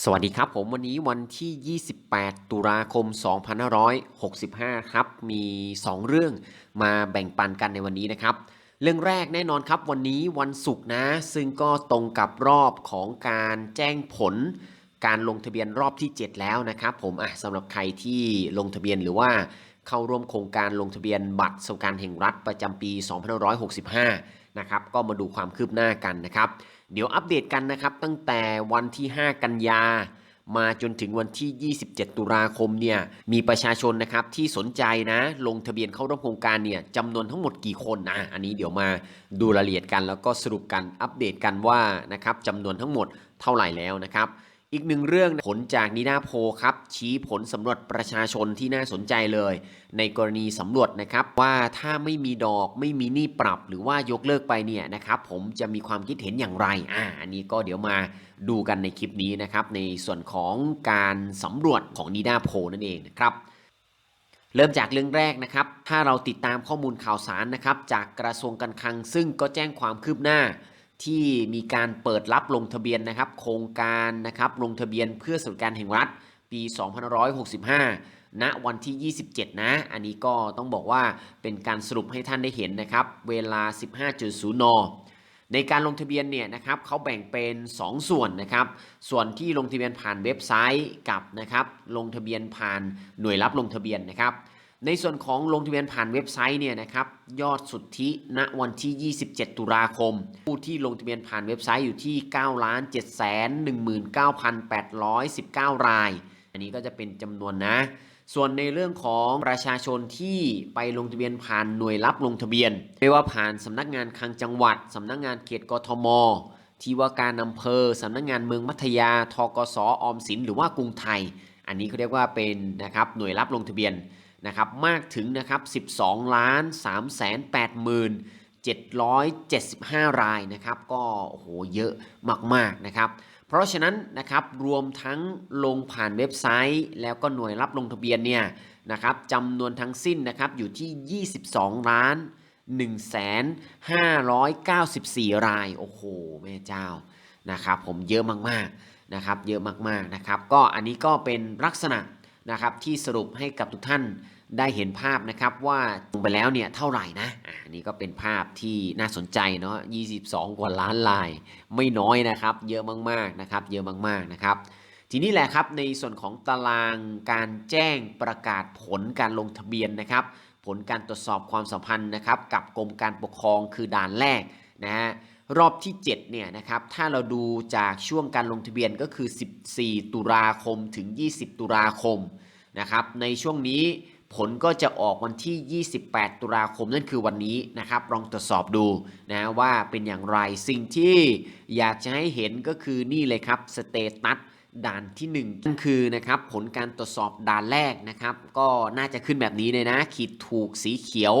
สวัสดีครับผมวันนี้วันที่ 28 ตุลาคม 2565 ครับ มี 2 เรื่องมาแบ่งปันกันในวันนี้นะครับ เรื่องแรกแน่นอนครับวันนี้วันศุกร์นะ ซึ่งก็ตรงกับรอบของการแจ้งผล การลงทะเบียนรอบที่ 7 แล้วนะครับผมอะสำหรับใครที่ลงทะเบียนหรือว่าเข้าร่วมโครงการลงทะเบียนบัตรสวัสดิการแห่งรัฐประจำปี 2565 นะครับก็มาดูความคืบหน้ากันนะครับ เดี๋ยวอัปเดตกันนะครับ ตั้งแต่วันที่ 5 กันยา มาจนถึงวันที่ 27 ตุลาคมเนี่ยมีประชาชนนะครับที่สนใจนะ ลงทะเบียนเข้าร่วมโครงการเนี่ยจำนวนทั้งหมดกี่คนนะอันนี้เดี๋ยวมาดูรายละเอียดกัน แล้วก็สรุปกันอัปเดตกันว่านะครับจำนวนทั้งหมดเท่าไหร่แล้วนะครับ อีกหนึ่งเรื่องผลจากนิดาโพครับ ชี้ผลสำรวจประชาชนที่น่าสนใจเลย ในกรณีสำรวจนะครับว่าถ้าไม่มีดอกไม่มีหนี้ปรับ หรือว่ายกเลิกไปเนี่ยนะครับผมจะมีความคิดเห็นอย่างไรอ่าอันนี้ก็เดี๋ยวมาดูกันในคลิปนี้นะครับในส่วนของการสำรวจของนิดาโพนั่นเองนะครับเริ่มจากเรื่องแรกนะครับ ถ้าเราติดตามข้อมูลข่าวสารนะครับจากกระทรวงการคลังซึ่งก็แจ้งความคืบหน้า ที่มีการเปิดรับลงทะเบียนนะครับ โครงการนะครับลงทะเบียนเพื่อสวัสดิการแห่งรัฐปี 2565 ณ วันที่ 27 นะ อันนี้ก็ต้องบอกว่าเป็นการสรุปให้ท่านได้เห็นนะครับ เวลา 15.0 น ในการลงทะเบียนเนี่ยนะครับเขาแบ่งเป็น 2 ส่วนนะครับ ส่วนที่ลงทะเบียนผ่านเว็บไซต์กับนะครับ ลงทะเบียนผ่านหน่วยรับลงทะเบียนนะครับ ในส่วนของลงทะเบียนผ่านเว็บไซต์เนี่ยนะครับยอดสุทธิณวันที่ 27 ตุลาคม ผู้ที่ลงทะเบียนผ่านเว็บไซต์อยู่ที่ 9 7 1 9 8 1 9 ราย อันนี้ก็จะเป็นจำนวนนะ ส่วนในเรื่องของประชาชนที่ไปลงทะเบียนผ่านหน่วยรับลงทะเบียน ไม่ว่าผ่านสำนักงานคลังจังหวัดสำนักงานเขตกทม ที่ว่าการอำเภอสำนักงานเมืองพัทยาทกสออมสินหรือว่ากรุงไทย อันนี้เขาเรียกว่าเป็นนะครับหน่วยรับลงทะเบียน นะครับมากถึงนะครับ12ล้าน3แสน8หมื่น775 รายนะครับก็โอ้โหเยอะมากๆนะครับ เพราะฉะนั้นนะครับรวมทั้งลงผ่านเว็บไซต์ แล้วก็หน่วยรับลงทะเบียนเนี่ยนะครับจำนวนทั้งสิ้นนะครับอยู่ที่ 22 ล้าน1แสน594 ราย โอ้โห แม่เจ้านะครับผมเยอะมากๆนะครับเยอะมากๆนะครับก็อันนี้ก็เป็นลักษณะนะครับที่สรุปให้กับทุกท่าน ได้เห็นภาพนะครับว่าลงไปแล้วเนี่ยเท่าไหร่นะอันนี้ก็เป็นภาพที่น่าสนใจเนาะ 22 กว่าล้านลาย ไม่น้อยนะครับ เยอะมากๆนะครับ เยอะมากๆนะครับ ทีนี้แหละครับในส่วนของตารางการแจ้งประกาศผลการลงทะเบียนนะครับ ผลการตรวจสอบความสัมพันธ์นะครับ กับกรมการปกครองคือด่านแรกนะฮะรอบที่7เนี่ยนะครับถ้าเราดูจากช่วงการลงทะเบียนก็คือ 14 ตุลาคมถึง 20 ตุลาคมนะครับในช่วงนี้ ผลก็จะออกวันที่ 28 ตุลาคมนั่นคือวันนี้นะครับ ลองตรวจสอบดูนะว่าเป็นอย่างไรสิ่งที่อยากจะให้เห็นก็คือนี่เลยครับสเตตัสด่านที่1นั่นคือนะครับผลการตรวจสอบด่านแรกนะครับ ก็น่าจะขึ้นแบบนี้เลยนะ ขีดถูกสีเขียว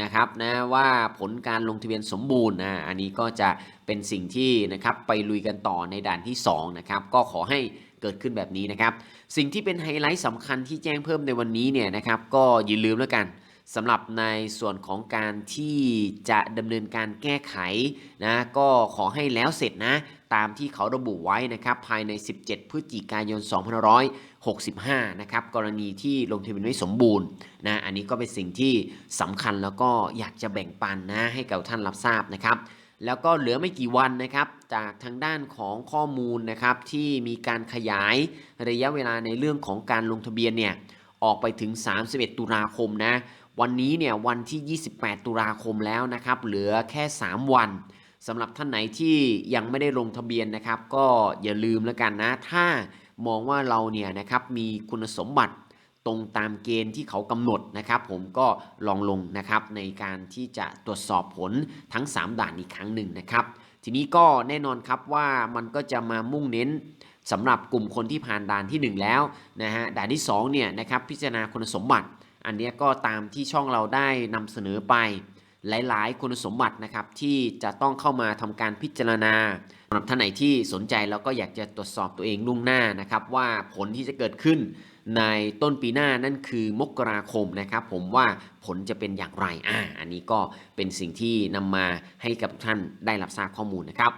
นะครับนะว่าผลการลงทะเบียนสมบูรณ์นะอันนี้ก็จะเป็นสิ่งที่นะครับไปลุยกันต่อในด่านที่2นะครับก็ขอให้ เกิดขึ้นแบบนี้นะครับ สิ่งที่เป็นไฮไลท์สำคัญที่แจ้งเพิ่มในวันนี้เนี่ยนะครับ ก็อย่าลืมแล้วกันสำหรับในส่วนของการที่จะดำเนินการแก้ไขนะก็ขอให้แล้วเสร็จนะ ตามที่เขาระบุไว้นะครับภายใน 17 พฤศจิกายน 2565 นะครับกรณีที่ลงทะเบียนไม่สมบูรณ์นะอันนี้ก็เป็นสิ่งที่สำคัญแล้วก็อยากจะแบ่งปันนะให้กับท่านรับทราบนะครับ แล้วก็เหลือไม่กี่วันนะครับ จากทางด้านของข้อมูลนะครับที่มีการขยายระยะเวลาในเรื่องของการลงทะเบียนเนี่ยออกไปถึง 31 ตุลาคมนะ วันนี้เนี่ยวันที่ 28 ตุลาคมแล้วนะครับ เหลือแค่ 3 วันสำหรับท่านไหนที่ยังไม่ได้ลงทะเบียนนะครับ ก็อย่าลืมแล้วกันนะ ถ้ามองว่าเราเนี่ยนะครับมีคุณสมบัติ ตรงตามเกณฑ์ที่เขากำหนดนะครับ ผมก็ลองลงนะครับในการที่จะตรวจสอบผลทั้ง 3 ด่านอีกครั้งหนึ่งนะครับ ทีนี้ก็แน่นอนครับว่ามันก็จะมามุ่งเน้นสำหรับกลุ่มคนที่ผ่านด่านที่ 1 แล้วนะฮะด่านที่2เนี่ยนะครับพิจารณาคุณสมบัติ อันนี้ก็ตามที่ช่องเราได้นำเสนอไปหลาย ๆ คุณสมบัตินะครับที่จะต้องเข้ามาทำการพิจารณาสำหรับท่านไหนที่สนใจแล้วก็อยากจะตรวจสอบตัวเองล่วงหน้านะครับ ว่าผลที่จะเกิดขึ้น ในต้นปีหน้านั่นคือมกราคมนะครับ ผมว่าผลจะเป็นอย่างไรอ่าอันนี้ก็เป็นสิ่งที่นำมาให้กับท่านได้รับทราบข้อมูลนะครับ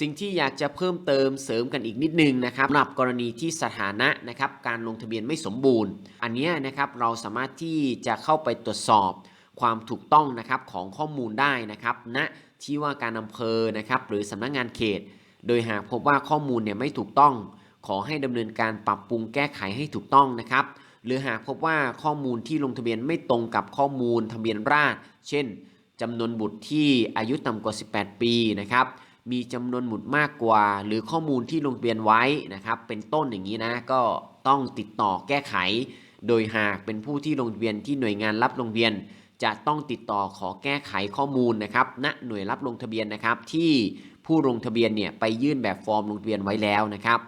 สิ่งที่อยากจะเพิ่มเติมเสริมกันอีกนิดนึงนะครับสำหรับกรณีที่สถานะนะครับการลงทะเบียนไม่สมบูรณ์ อันนี้นะครับเราสามารถที่จะเข้าไปตรวจสอบความถูกต้องนะครับของข้อมูลได้นะครับณที่ว่าการอำเภอนะครับหรือสำนักงานเขต โดยหากพบว่าข้อมูลเนี่ยไม่ถูกต้อง ขอให้ดำเนินการปรับปรุงแก้ไขให้ถูกต้องนะครับ หรือหากพบว่าข้อมูลที่ลงทะเบียนไม่ตรงกับข้อมูลทะเบียนราษฎรเช่นจำนวนบุตรที่อายุต่ำกว่า 18 ปีนะครับมีจำนวนบุตรมากกว่า หรือข้อมูลที่ลงทะเบียนไว้นะครับ เป็นต้นอย่างนี้นะก็ต้องติดต่อแก้ไข โดยหากเป็นผู้ที่ลงทะเบียนที่หน่วยงานรับลงทะเบียน จะต้องติดต่อขอแก้ไขข้อมูลนะครับณหน่วยรับลงทะเบียนนะครับ ที่ผู้ลงทะเบียนเนี่ยไปยื่นแบบฟอร์มลงทะเบียนไว้แล้วนะครับ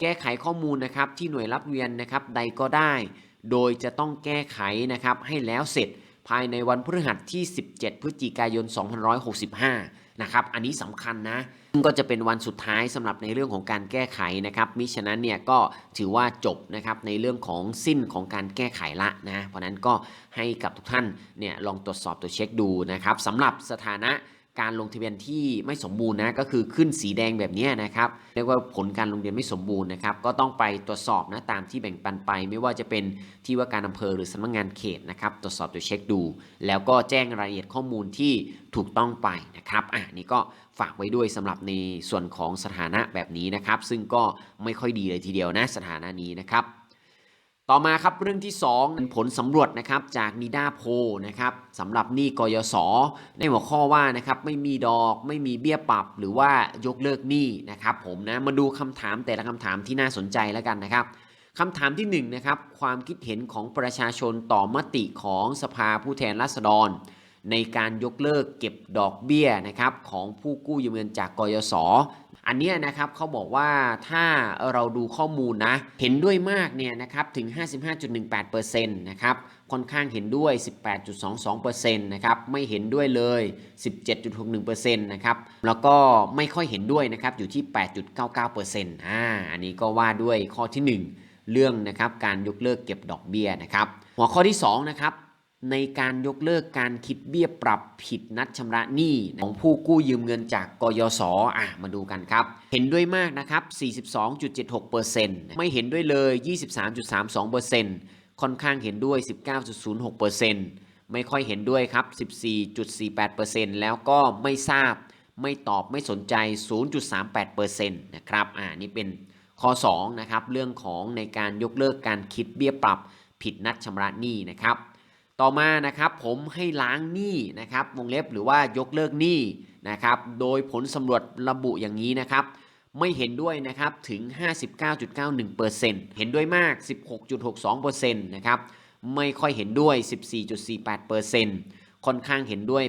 แก้ไขข้อมูลนะครับที่หน่วยรับเรียนนะครับใดก็ได้ โดยจะต้องแก้ไขนะครับให้แล้วเสร็จภายในวันพฤหัสที่ 17 พฤศจิกายน 2565 นะครับ อันนี้สำคัญนะ ก็จะเป็นวันสุดท้ายสำหรับในเรื่องของการแก้ไขนะครับ มิฉะนั้นเนี่ยก็ถือว่าจบนะครับในเรื่องของสิ้นของการแก้ไขละนะ เพราะนั้นก็ให้กับทุกท่านเนี่ยลองตรวจสอบตัวจเช็คดูนะครับสำหรับสถานะ การลงทะเบียนที่ไม่สมบูรณ์นะก็คือขึ้นสีแดงแบบนี้นะครับเรียกว่าผลการลงทะเบียนไม่สมบูรณ์นะครับก็ต้องไปตรวจสอบนะตามที่แบ่งปันไป ไม่ว่าจะเป็นที่ว่าการอำเภอหรือสำนักงานเขตนะครับตรวจสอบตัวจเช็คดู แล้วก็แจ้งรายละเอียดข้อมูลที่ถูกต้องไปนะครับอะนี่ก็ฝากไว้ด้วยสำหรับในส่วนของสถานะแบบนี้นะครับ ซึ่งก็ไม่ค่อยดีเลยทีเดียวนะสถานะนี้นะครับ ต่อมาครับเรื่องที่2เป็นผลสำรวจนะครับจากนิด้าโพนะครับสำหรับหนี้กยศในหัวข้อว่านะครับไม่มีดอกไม่มีเบี้ยปรับหรือว่ายกเลิกหนี้นะครับผมนะมาดูคำถามแต่ละคำถามที่น่าสนใจแล้วกันนะครับคำถามที่1นงนะครับความคิดเห็นของประชาชนต่อมติของสภาผู้แทนราษฎร ในการยกเลิกเก็บดอกเบี้ยนะครับของผู้กู้ยืมเงินจากกยศ อันนี้นะครับเขาบอกว่าถ้าเราดูข้อมูลนะ เห็นด้วยมากเนี่ยนะครับถึง 55.18%นะครับค่อนข้างเห็นด้วย 18.22%นะครับไม่เห็นด้วยเลย 17.61%นะครับแล้วก็ไม่ค่อยเห็นด้วยนะครับอยู่ที่ 8.99%อ่าอันนี้ก็ว่าด้วยข้อที่ 1 เรื่องนะครับการยกเลิกเก็บดอกเบี้ยนะครับหัวข้อที่2นะครับ ในการยกเลิกการคิดเบี้ยปรับผิดนัดชำระหนี้ของผู้กู้ยืมเงินจากกยศอะมาดูกันครับ เห็นด้วยมากนะครับ 42.76%ไม่เห็นด้วยเลย 23.32%ค่อนข้างเห็นด้วย 19.06%ไม่ค่อยเห็นด้วยครับ 14.48%แล้วก็ไม่ทราบ ไม่ตอบไม่สนใจ 0.38%นะครับอ่านี่เป็นข้อ2นะครับเรื่องของในการยกเลิกการคิดเบี้ยปรับผิดนัดชำระหนี้นะครับ ต่อมานะครับผมให้ล้างหนี้นะครับวงเล็บหรือว่ายกเลิกหนี้นะครับโดยผลสำรวจระบุอย่างนี้นะครับไม่เห็นด้วยนะครับถึง 59.91%เห็นด้วยมาก 16.62%นะครับไม่ค่อยเห็นด้วย 14.48%ค่อนข้างเห็นด้วย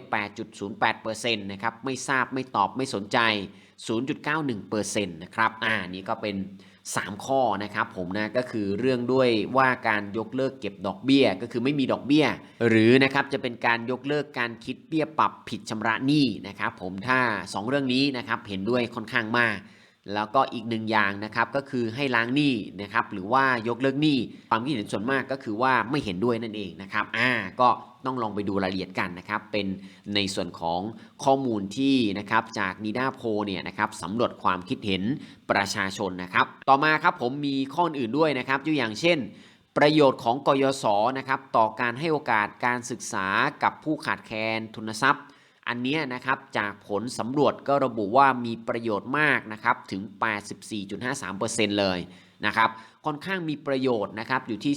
8.08%นะครับไม่ทราบไม่ตอบไม่สนใจ 0.91%นะครับอ่านี่ก็เป็น 3 ข้อนะครับผมนะก็คือเรื่องด้วยว่าการยกเลิกเก็บดอกเบี้ย ก็คือไม่มีดอกเบี้ย หรือนะครับจะเป็นการยกเลิกการคิดเบี้ยปรับผิดชำระหนี้นะครับผมถ้า 2 เรื่องนี้นะครับเห็นด้วยค่อนข้างมาก แล้วก็อีกหนึ่งอย่างนะครับก็คือให้ล้างหนี้นะครับหรือว่ายกเลิกหนี้ความคิดเห็นส่วนมากก็คือว่าไม่เห็นด้วยนั่นเองนะครับอ่าก็ต้องลองไปดูรายละเอียดกันนะครับ เป็นในส่วนของข้อมูลที่นะครับจากนิด้าโพเนี่ยนะครับสำรวจความคิดเห็นประชาชนนะครับ ต่อมาครับผมมีข้ออื่นด้วยนะครับตัวอย่างเช่น ประโยชน์ของกยศนะครับต่อการให้โอกาสการศึกษากับผู้ขาดแคลนทุนทรัพย์ อันนี้นะครับจากผลสำรวจก็ระบุว่ามีประโยชน์มากนะครับถึง 84.53%เลยนะครับค่อนข้างมีประโยชน์นะครับอยู่ที่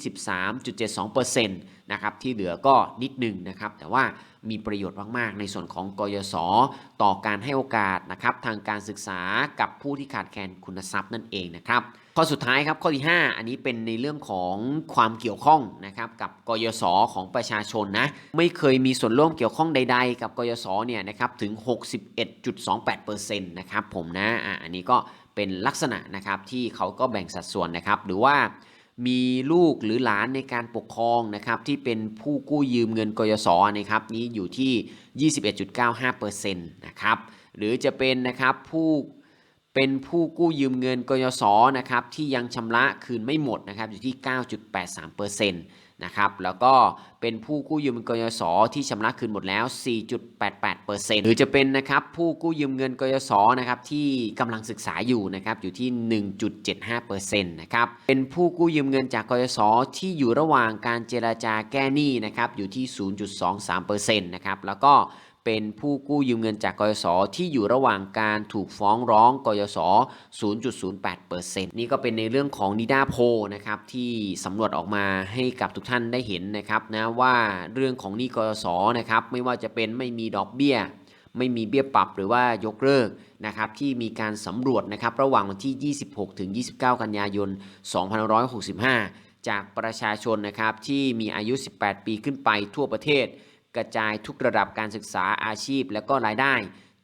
13.72%นะครับที่เหลือก็นิดหนึงนะครับแต่ว่ามีประโยชน์มากๆ ในส่วนของกยศต่อการให้โอกาสนะครับทางการศึกษากับผู้ที่ขาดแคลนคุณทรัพย์นั่นเองนะครับ ข้อสุดท้ายครับข้อที่ 5 อันนี้เป็นในเรื่องของความเกี่ยวข้องนะครับกับกยศของประชาชนนะไม่เคยมีส่วนร่วมเกี่ยวข้องใด ๆ กับกยศเนี่ยนะครับถึง 61.28%นะครับผมนะอะอันนี้ก็เป็นลักษณะนะครับที่เขาก็แบ่งสัดส่วนนะครับหรือว่ามีลูกหรือหลานในการปกครองนะครับที่เป็นผู้กู้ยืมเงินกยศนะครับนี้อยู่ที่ 21.95%นะครับหรือจะเป็นนะครับผู้ เป็นผู้กู้ยืมเงินกยศนะครับที่ยังชำระคืนไม่หมดนะครับอยู่ที่ 9.83%นนะครับแล้วก็เป็นผู้กู้ยืมเงินกยศที่ชำระคืนหมดแล้ว 4.88%หรือจะเป็นนะครับผู้กู้ยืมเงินกยศนะครับที่กำลังศึกษาอยู่นะครับอยู่ที่ 1.75%นะครับเป็นผู้กู้ยืมเงินจากกยศที่อยู่ระหว่างการเจราจาแก้หนี้นะครับอยู่ที่ 0.23%นะครับแล้วก็ เป็นผู้กู้ยืมเงินจากกยศที่อยู่ระหว่างการถูกฟ้องร้องกยศ 0.08%นี่ก็เป็นในเรื่องของนิดาโพนะครับที่สำรวจออกมาให้กับทุกท่านได้เห็นนะครับนะว่าเรื่องของหนี้กยศนะครับไม่ว่าจะเป็นไม่มีดอกเบี้ยไม่มีเบี้ยปรับหรือว่ายกเลิกนะครับที่มีการสำรวจนะครับระหว่างวันที่ 26 ถึง 29 กันยายน 2565 จากประชาชนนะครับที่มีอายุ 18 ปีขึ้นไปทั่วประเทศ กระจายทุกระดับการศึกษาอาชีพ และก็รายได้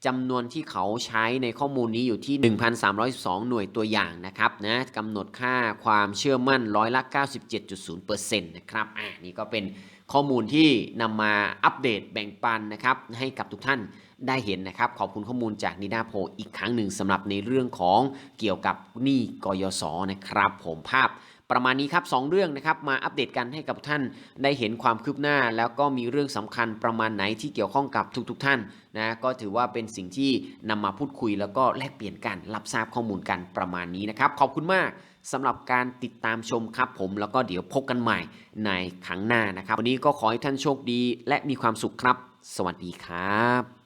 จำนวนที่เขาใช้ในข้อมูลนี้อยู่ที่ 1,312 หน่วยตัวอย่างนะครับนะกำหนดค่าความเชื่อมั่นร้อยละ 97.0%นะครับอ่านี่ก็เป็นข้อมูลที่นำมาอัปเดตแบ่งปันนะครับให้กับทุกท่านได้เห็นนะครับ ขอบคุณข้อมูลจากนิดาโพอีกครั้งหนึ่งสำหรับในเรื่องของเกี่ยวกับหนี้กยศนะครับ ผมภาพ ประมาณนี้ครับสองเรื่องนะครับมาอัปเดตกันให้กับท่านได้เห็นความคืบหน้า แล้วก็มีเรื่องสำคัญประมาณไหนที่เกี่ยวข้องกับทุกๆทท่านนะก็ถือว่าเป็นสิ่งที่นำมาพูดคุย แล้วก็แลกเปลี่ยนกันรับทราบข้อมูลกันประมาณนี้นะครับ ขอบคุณมากสำหรับการติดตามชมครับผม แล้วก็เดี๋ยวพบกันใหม่ในครั้งหน้านะครับ วันนี้ก็ขอให้ท่านโชคดี และมีความสุขครับ สวัสดีครับ